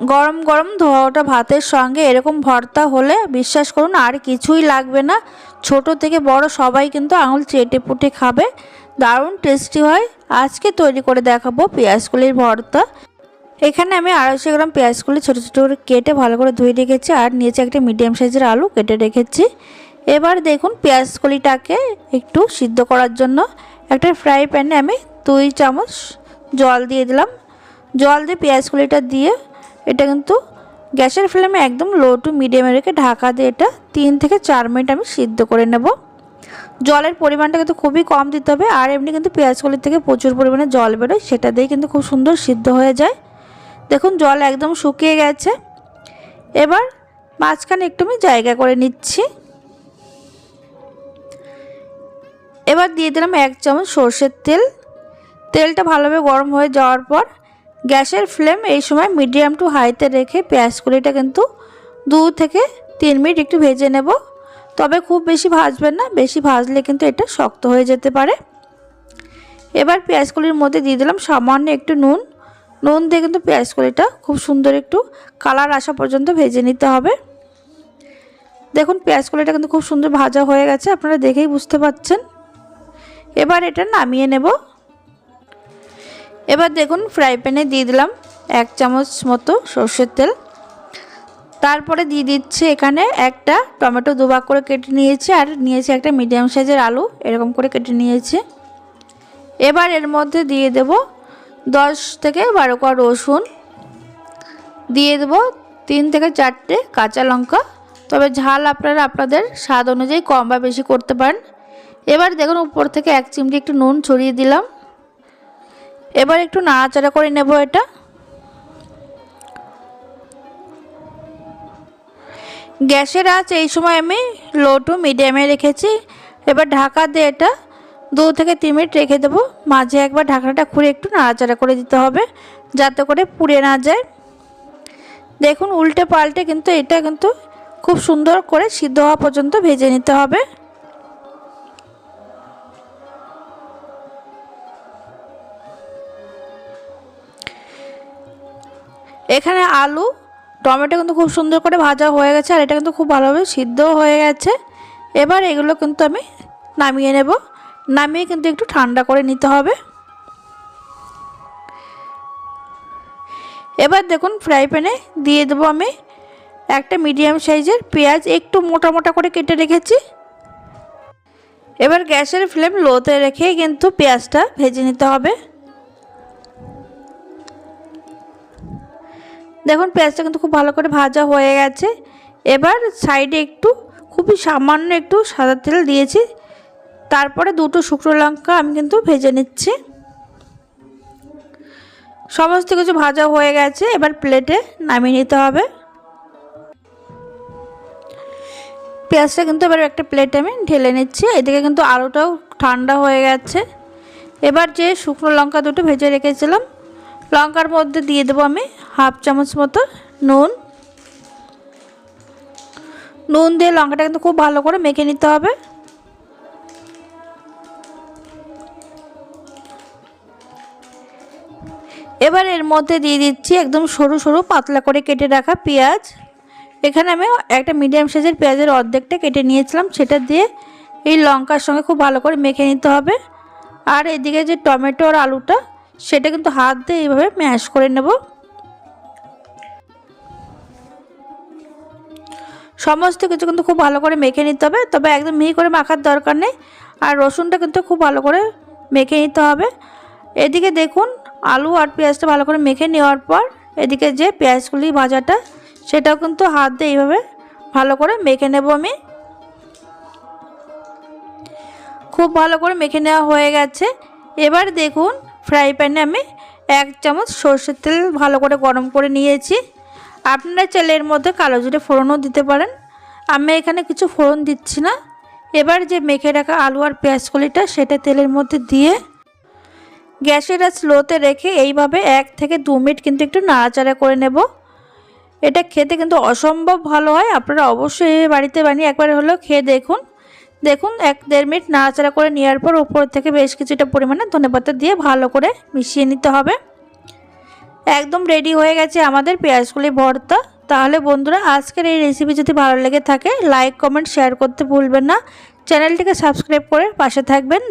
গরম গরম ধোয়া ওটা ভাতের সঙ্গে এরকম ভর্তা হলে বিশ্বাস করুন আর কিছুই লাগবে না। ছোট থেকে বড় সবাই কিন্তু আঙুল চেটে পুটে খাবে। দারুণ টেস্টি হয়। আজকে তৈরি করে দেখাবো পেঁয়াজগুলির ভর্তা। এখানে আমি আড়াইশো গ্রাম পেঁয়াজগুলি ছোটো ছোটো করে কেটে ভালো করে ধুয়ে রেখেছি আর নিয়েছি একটা মিডিয়াম সাইজের আলু কেটে রেখেছি। এবার দেখুন পেঁয়াজকলিটাকে একটু সিদ্ধ করার জন্য একটা ফ্রাই প্যানে আমি দুই চামচ জল দিয়ে দিলাম। জল দিয়ে পেঁয়াজকলিটা দিয়ে এটা কিন্তু গ্যাসের ফ্লেমে একদম লো টু মিডিয়ামে রেখে ঢাকা দিয়ে এটা তিন থেকে চার মিনিট আমি সিদ্ধ করে নেব। জলের পরিমাণটা কিন্তু খুবই কম দিতে হবে আর এমনি কিন্তু পেঁয়াজকলির থেকে প্রচুর পরিমাণে জল বেরোয়, সেটা দিয়ে কিন্তু খুব সুন্দর সিদ্ধ হয়ে যায়। দেখুন, জল একদম শুকিয়ে গেছে। এবার মাঝখানে একটু আমি জায়গা করে নিচ্ছি। এবার দিয়ে দিলাম এক চামচ সর্ষের তেল। তেলটা ভালোভাবে গরম হয়ে যাওয়ার পর গ্যাসের ফ্লেম এই সময় মিডিয়াম টু হাইতে রেখে পেঁয়াজ পেঁয়াজগুলিটা কিন্তু দু থেকে তিন মিনিট একটু ভেজে নেব। তবে খুব বেশি ভাজবেন না, বেশি ভাজলে কিন্তু এটা শক্ত হয়ে যেতে পারে। এবার পেঁয়াজগুলির মধ্যে দিয়ে দিলাম সামান্য একটু নুন। নুন দিয়ে কিন্তু পেঁয়াজকলিটা খুব সুন্দর একটু কালার আসা পর্যন্ত ভেজে নিতে হবে। দেখুন পেঁয়াজকলিটা কিন্তু খুব সুন্দর ভাজা হয়ে গেছে, আপনারা দেখেই বুঝতে পাচ্ছেন এবার এটা নামিয়ে নেব। এবার দেখুন ফ্রাই প্যানে দিয়ে দিলাম এক চামচ মতো সর্ষের তেল। তারপরে দিয়ে দিচ্ছে এখানে একটা টমেটো দুভাগ করে কেটে নিয়েছি আর নিয়েছি একটা মিডিয়াম সাইজের আলু, এরকম করে কেটে নিয়েছি। এবার এর মধ্যে দিয়ে দেব দশ থেকে বারো কোয়া রসুন। দিয়ে দেবো তিন থেকে চারটে কাঁচা লঙ্কা। তবে ঝাল আপনারা আপনাদের স্বাদ অনুযায়ী কম বা বেশি করতে পারেন। এবার দেখুন উপর থেকে এক চিমটি একটু নুন ছড়িয়ে দিলাম। এবার একটু নাড়াচাড়া করে নেব এটা। গ্যাসের আঁচ এই সময় আমি লো টু মিডিয়ামে রেখেছি। এবার ঢাকা দিয়ে এটা দু থেকে তিন মিনিট রেখে দেবো। মাঝে একবার ঢাকনাটা খুঁড়ে একটু নাড়াচাড়া করে দিতে হবে, যাতে করে পুড়ে না যায়। দেখুন, উল্টে পাল্টে কিন্তু এটা কিন্তু খুব সুন্দর করে সিদ্ধ হওয়া পর্যন্ত ভেজে নিতে হবে। এখানে আলু, টমেটো কিন্তু খুব সুন্দর করে ভাজা হয়ে গেছে আর এটা কিন্তু খুব ভালোভাবে সিদ্ধও হয়ে গেছে। এবার এগুলো কিন্তু আমি নামিয়ে নেব। নামিয়ে কিন্তু একটু ঠান্ডা করে নিতে হবে। এবার দেখুন ফ্রাই প্যানে দিয়ে দেবো আমি একটা মিডিয়াম সাইজের পেঁয়াজ, একটু মোটা মোটা করে কেটে রেখেছি। এবার গ্যাসের ফ্লেম লোতে রেখে কিন্তু পেঁয়াজটা ভেজে নিতে হবে। দেখুন পেঁয়াজটা কিন্তু খুব ভালো করে ভাজা হয়ে গেছে। এবার সাইডে একটু, খুবই সামান্য একটু সাদা তেল দিয়েছি। তারপরে দুটো শুকনো লঙ্কা আমি কিন্তু ভেজে নিচ্ছি। সমস্ত কিছু ভাজা হয়ে গেছে, এবার প্লেটে নামিয়ে নিতে হবে। পেঁয়াজটা কিন্তু এবার একটা প্লেটে আমি ঢেলে নিচ্ছি, এদিকে কিন্তু আলুটাও ঠান্ডা হয়ে গেছে। এবার যে শুকনো লঙ্কা দুটো ভেজে রেখেছিলাম লঙ্কার মধ্যে দিয়ে দেবো আমি হাফ চামচ মতো নুন। নুন দিয়ে লঙ্কাটা কিন্তু খুব ভালো করে মেখে নিতে হবে। এবার এর মধ্যে দিয়ে দিচ্ছি একদম সরু সরু পাতলা করে কেটে রাখা পেঁয়াজ। এখানে আমি একটা মিডিয়াম সাইজের পেঁয়াজের অর্ধেকটা কেটে নিয়েছিলাম, সেটা দিয়ে এই লঙ্কার সঙ্গে খুব ভালো করে মেখে নিতে হবে। আর এদিকে যে টমেটো আর আলুটা সেটা কিন্তু হাত দিয়ে এইভাবে ম্যাশ করে নেব। সমস্ত কিছু কিন্তু খুব ভালো করে মেখে নিতে হবে, তবে একদম মিহি করে মাখার দরকার নেই। আর রসুনটা কিন্তু খুব ভালো করে মেখে নিতে হবে। এদিকে দেখুন, আলু আর পেঁয়াজটা ভালো করে মেখে নেওয়ার পর এদিকে যে পেঁয়াজগুলি ভাজাটা, সেটাও কিন্তু হাত দিয়ে এইভাবে ভালো করে মেখে নেব আমি। খুব ভালো করে মেখে নেওয়া হয়ে গেছে। এবার দেখুন ফ্রাই প্যানে আমি এক চামচ সর্ষের তেল ভালো করে গরম করে নিয়েছি। আপনারা চাইলে এর মধ্যে কালো জিরে ফোড়নও দিতে পারেন। আমি এখানে কিছু ফোড়ন দিচ্ছি না। এবার যে মেখে রাখা আলু আর পেঁয়াজকলিটা সেটা তেলের মধ্যে দিয়ে গ্যাসের আজ স্লোতে রেখে এইভাবে এক থেকে দু মিনিট কিন্তু একটু নাড়াচাড়া করে নেব। এটা খেতে কিন্তু অসম্ভব ভালো হয়। আপনারা অবশ্যই বাড়িতে বানিয়ে একবার হলেও খেয়ে দেখুন। দেখুন, এক দেড় মিনিট নাড়াচাড়া করে নেওয়ার পর উপর থেকে বেশ কিছুটা পরিমাণে ধনেপাতা দিয়ে ভালো করে মিশিয়ে নিতে হবে। একদম রেডি হয়ে গেছে আমাদের পেঁয়াজগুলি ভর্তা। তাহলে বন্ধুরা, আজকের এই রেসিপি যদি ভালো লেগে থাকে লাইক কমেন্ট শেয়ার করতে ভুলবেন না। চ্যানেলটিকে সাবস্ক্রাইব করে পাশে থাকবেন।